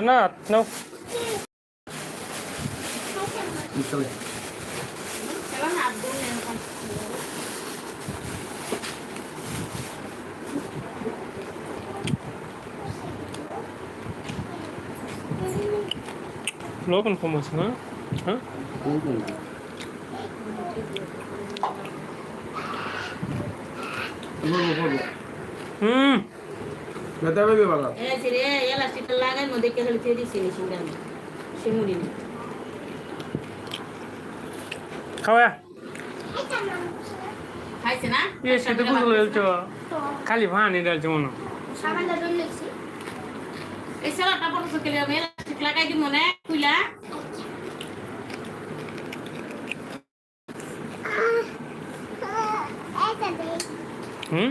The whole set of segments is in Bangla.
না নাও চলে এবার হাত ধুন এরকম লবণ কম আছে না হ্যাঁ কোন কোন করব করব হুম ব্যথা পেবে বাবা রে লাগাই মধ্যে কে হলে ফেরি চিনি সিঙ্গা শিমুড়ি নে খাওয়া খাইছে না এ সেটা বুঝলো বলছো খালি ভানি ডালছে মনে সাবানটা ধরে লেছি এই সেলাটা বড় সকেলে আমি লাগাই দিব না কুইলা এইটা হুম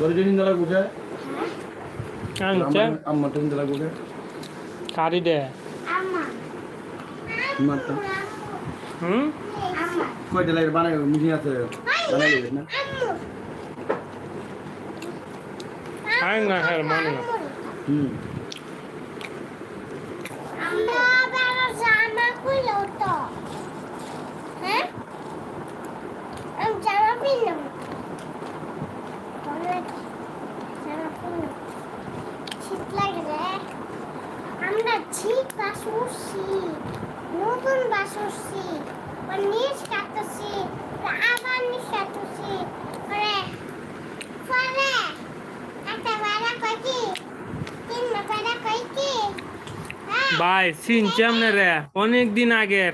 তোর যদি নিন্দা লাগবে আনছে আম্মা তো কারি দে। Ama. মারটা হুম? Ama. কয়টা লাগে বানাই আছে। বানাই দেবে না? আই না হ্যাঁ মানে। হুম আমরা বেড়া জামা খুলো তো হ্যাঁ আমি জামা পিনলাম জামা পিনলাম শীত লাগে রে আমরা ঠিক বাস উঠছি নতুন বাস উঠছি নিচ কাটতেছি আবার নিচ কাটতেছি পরে পরে একটা বেড়া কয় কি? তিন বেড়া কয় কি? ভাই সিন কেমনে রে? অনেক দিন আগের।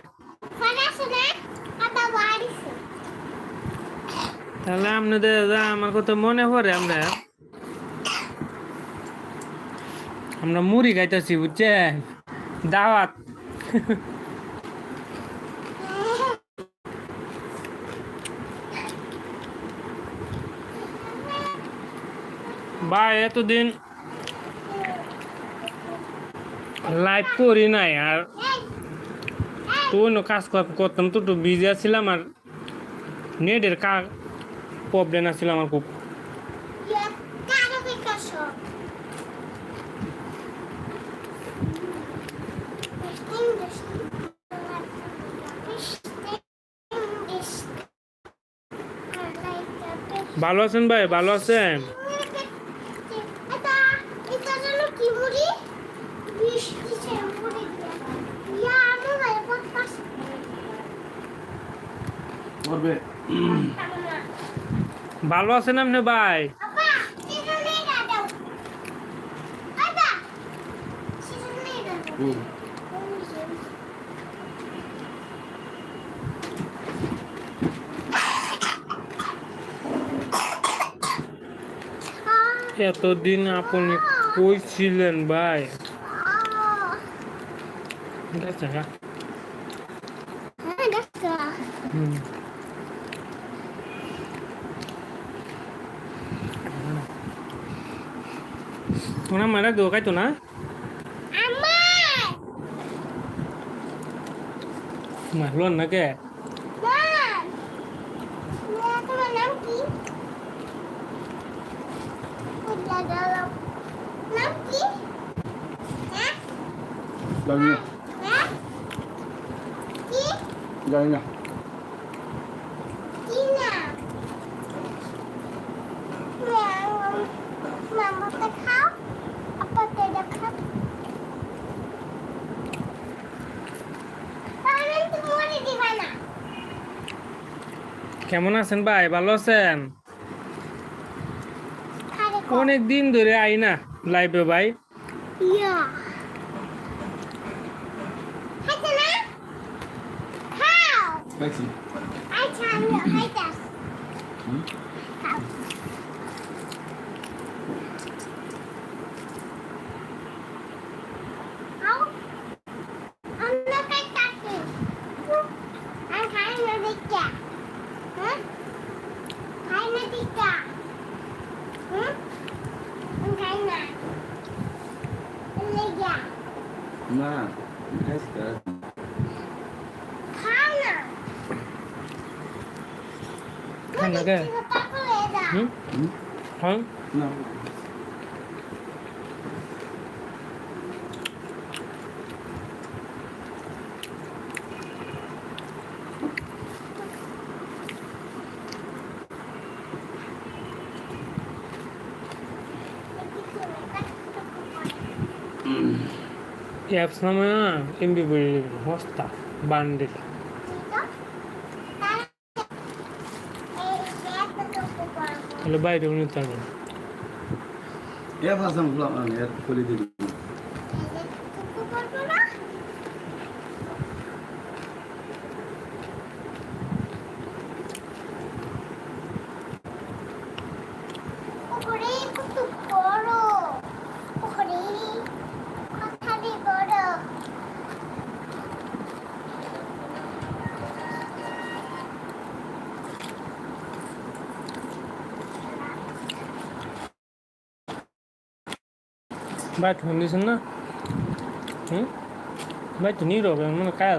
তাহলে আপনাদের আমার কথা মনে পড়ে আমরা আমরা মুড়ি খাইতেছি বুঝছেন দাওয়াত। ভাই, এতদিন লাইভ করি নাই আর তো অন্য কাজ করতাম, তো একটু বিজি আছিলাম আর নেটের কা প্রবলেম আছিল আমার খুব। ভালো আছেন ভাই? ভালো আছেন? ভালো এটা যেন কি মুড়ি বৃষ্টি ছেড়ে মুড়ি দিয়া ইয়া আমি ভাই পড়তাস করবে ভালো আছেন আপনি ভাই আপা এটা নেই দাও আপা সেটা নেই দাও হুম এতদিন আপনি কই ছিলেন ভাই? that's মারা দো খাইতো না? মারলো না কে নাম না তোমার নাম কি উল্লা দাও নাম কি হ্যাঁ জানি না জানি কেমন আছেন ভাই? ভালো আছেন? অনেক দিন ধরে আই না লাইভে ভাই। খাও খাইছি আচ্ছা আমি খাইতাম হুম? খাও খাও আমরা খাইতাছি আমি খাই না দিচ্ছা হ্যাঁ খাই না দিচ্ছা হুম আমি খাই না লেগা না খাইছি তো খাও না খান না কে পাকলে দাও হুম? হ্যাঁ? না। অ্যাপস নামে না এমবি বই হস্তা বান্ডেল। তাহলে বাইরে নিতে পারবেন এ ভাষণ খোলা মানে এর খুলে দিবি ওরে কত বড় ওরে কথাটি বড় ভাই ফোন দিয়েছেন না হুম ভাই তো নীরব মানে কার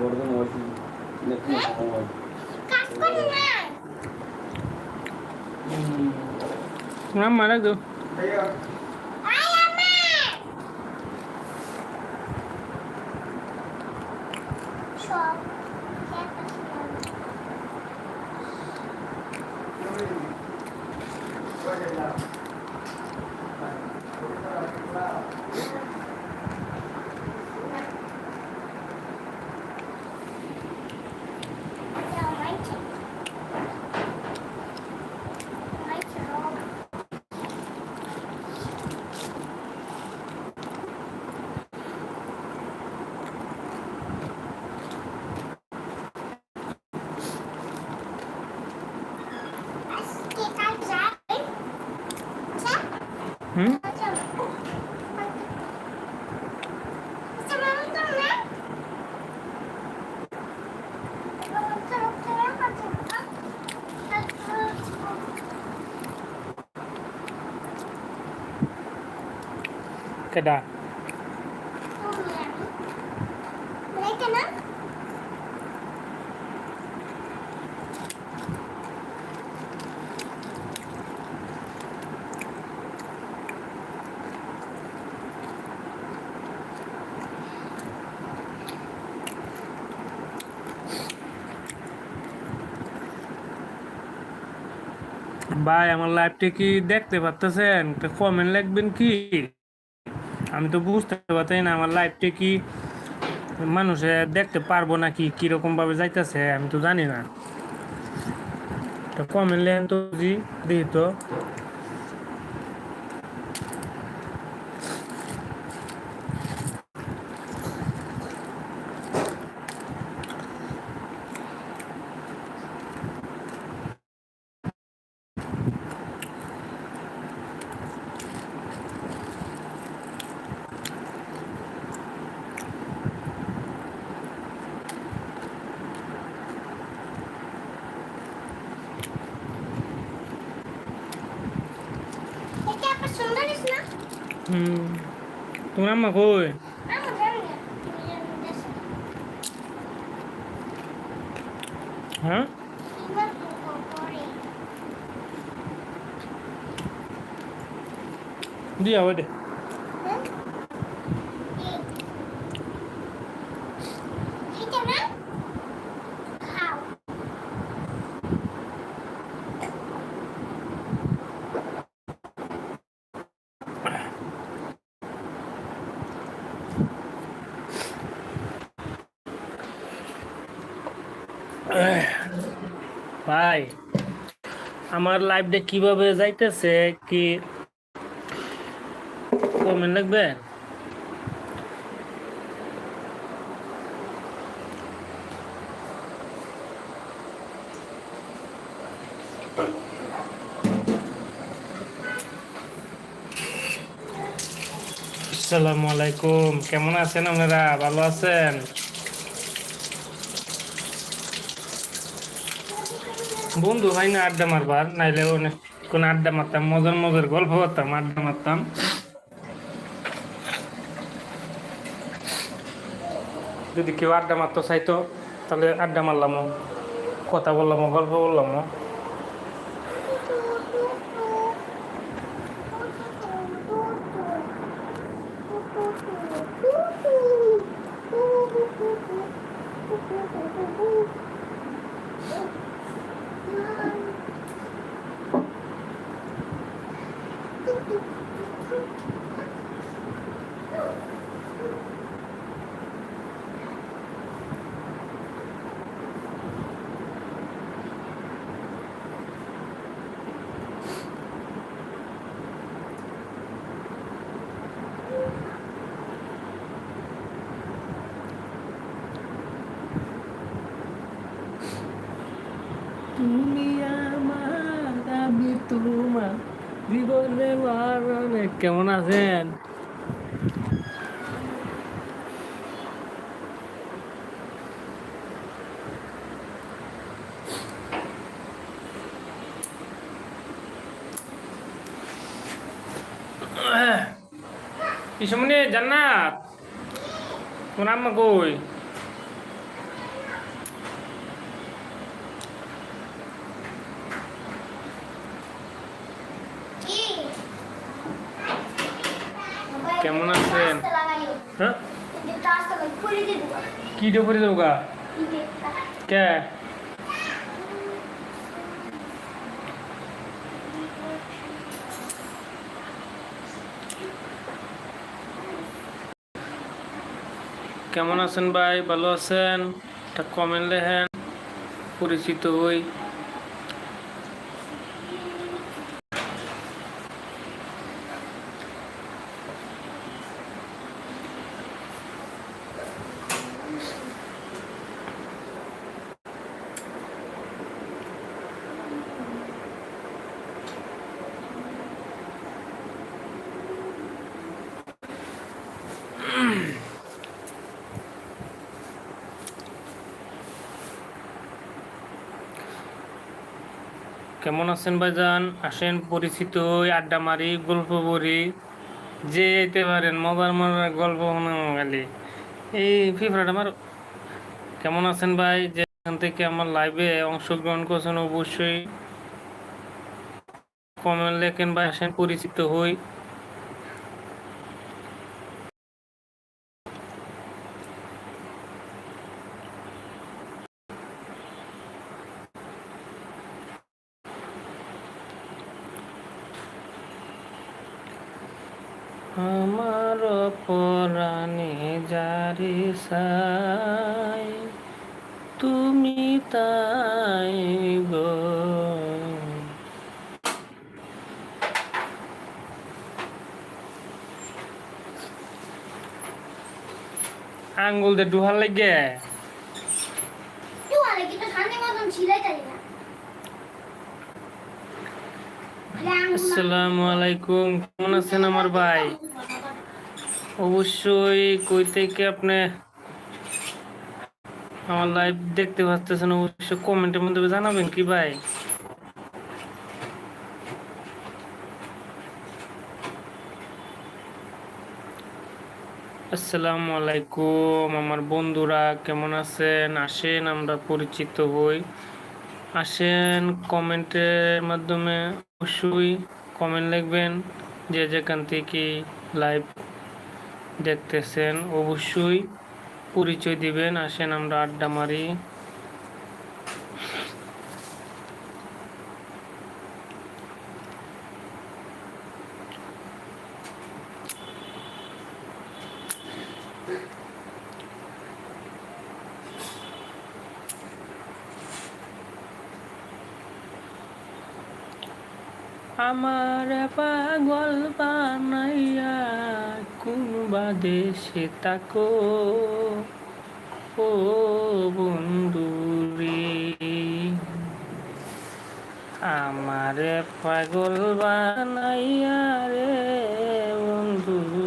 না বর্ধমান ওয়াসি নেত্রী সময় Kasko na nga! না মারা দো কেডা লাইক না ভাই আমার লাইভটা কি দেখতে পারতেছেন? কমেন্ট লিখবেন কি? আমি তো বুঝতে পারতাম না, আমার লাইফটা কি মানুষে দেখতে পারব না কি কীরকম ভাবে যাইতেছে, আমি তো জানি না। তো কমেন্ট লেন তো জি দেখি তো। হুম তোমার আম্মা কই আমি জানি না তুমি জানো হ্যাঁ কিংবা পরে দিয়া ওই দে এটা না খাও ভাই, আমার লাইভটা কীভাবে যাইতেছে কি কমেন্ট লাগবে আসসালামু আলাইকুম, কেমন আছেন আপনারা? ভালো আছেন? বন্ধু হয় না আড্ডা মারবার, নাইলে অনেক কোন আড্ডা মারতাম, মজার মজার গল্প করতাম, আড্ডা মারতাম। যদি কেউ আড্ডা মারতে চাইতো, তাহলে আড্ডা মারলাম কথা বললাম গল্প বললাম কেমন আছেন? ইসমনি জান্নাত? তোমার কই? কেমন আছেন? হ্যাঁ? কি করে দেবো গা? কে? কেমন আছেন ভাই? ভালো আছেন? একটা কমেন্ট লেখেন। পরিচিত হই। কেমন আছেন ভাইজান? আসেন, পরিচিত আড্ডা মারি, গল্প করি। যে যেতে পারেন, মজার মজার গল্প খালি। এই ফিফরাট আমার কেমন আছেন ভাই? যেখান থেকে আমার লাইভে অংশগ্রহণ করছেন অবশ্যই কমেন্ট লেখেন ভাই, আসেন, পরিচিত হই। আঙ্গুল দিয়ে ডুহার লাগে। আসসালামু আলাইকুম কেমন আছেন আমার ভাই? অবশ্যই কই থেকে আপনি? আমার লাইভ দেখতে পাচ্ছেন অবশ্যই কমেন্টের মধ্যে জানাবেন কি ভাই? আসসালামু আলাইকুম, আমার বন্ধুরা কেমন আছেন? আসেন, আমরা পরিচিত হই। আসেন, কমেন্টের মাধ্যমে অবশ্যই কমেন্ট লিখবেন। যে যেখান থেকে লাইভ দেখতেছেন, অবশ্যই পরিচয় দিবেন। আসেন, আমরা আড্ডা মারি আমার পাগল বানাইয়া কোন দেশে তাকো ও বন্ধু রে আমার পাগল বানাইয়া রে বন্ধু।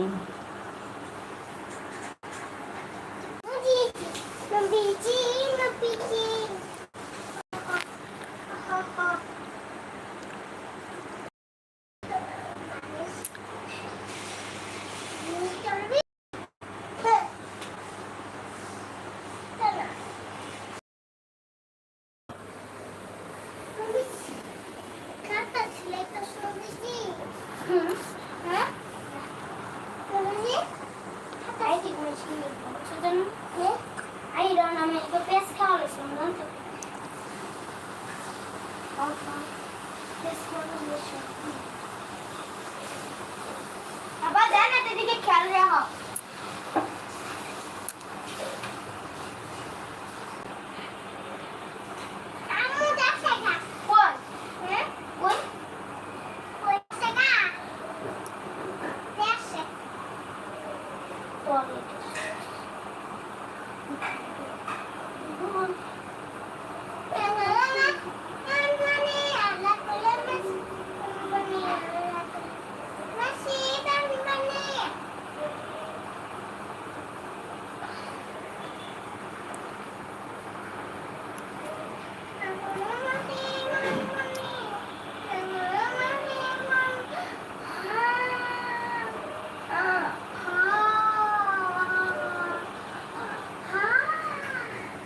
আবার দেন না দিদিকে খেয়াল রাখো আম্মু দেখছে না কোন হ্যাঁ কোন কোন সেটা দেখছে কোন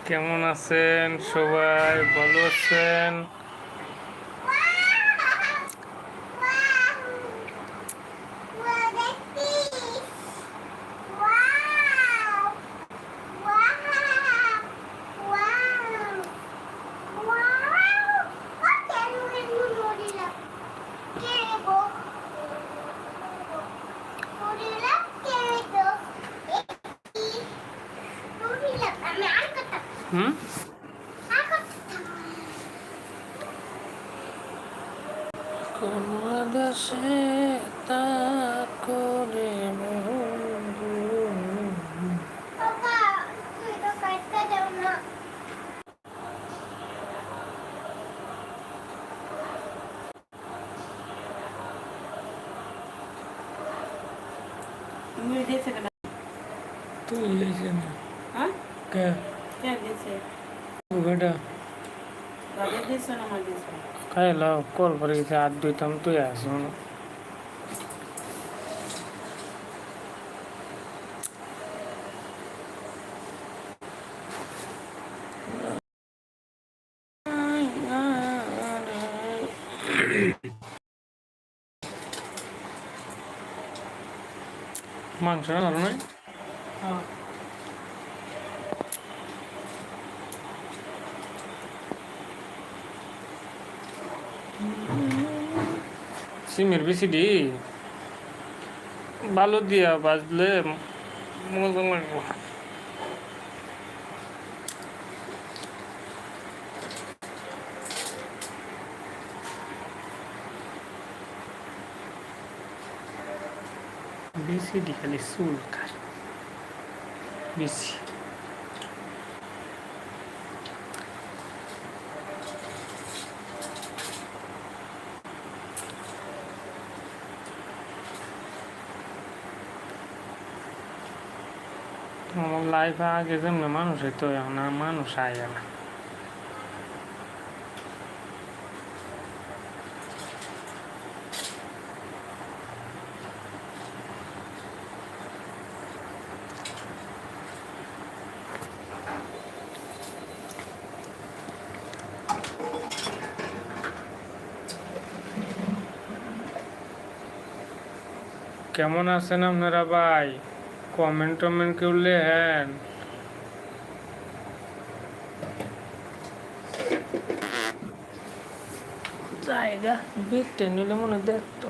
কেমন আছেন সবাই? ভালো আছেন? হুম? কোন দেশে তা দিছে খাইলো কল করে গেছে আর দুইতাম তুই আসো না মাংস রান্না নয় সিমের বেশি ভালো দিয়া বাজলে দি খালি চুল কার বেশি আমার লাইফে আগে যেমন মানুষ হইতো এখন আর মানুষ আয় না। কেমন আছেন আপনারা ভাই? কমেন্ট টমেন্ট কেউ লেহেন জায়গা বিটে নিলে মনে হয় দেখতো।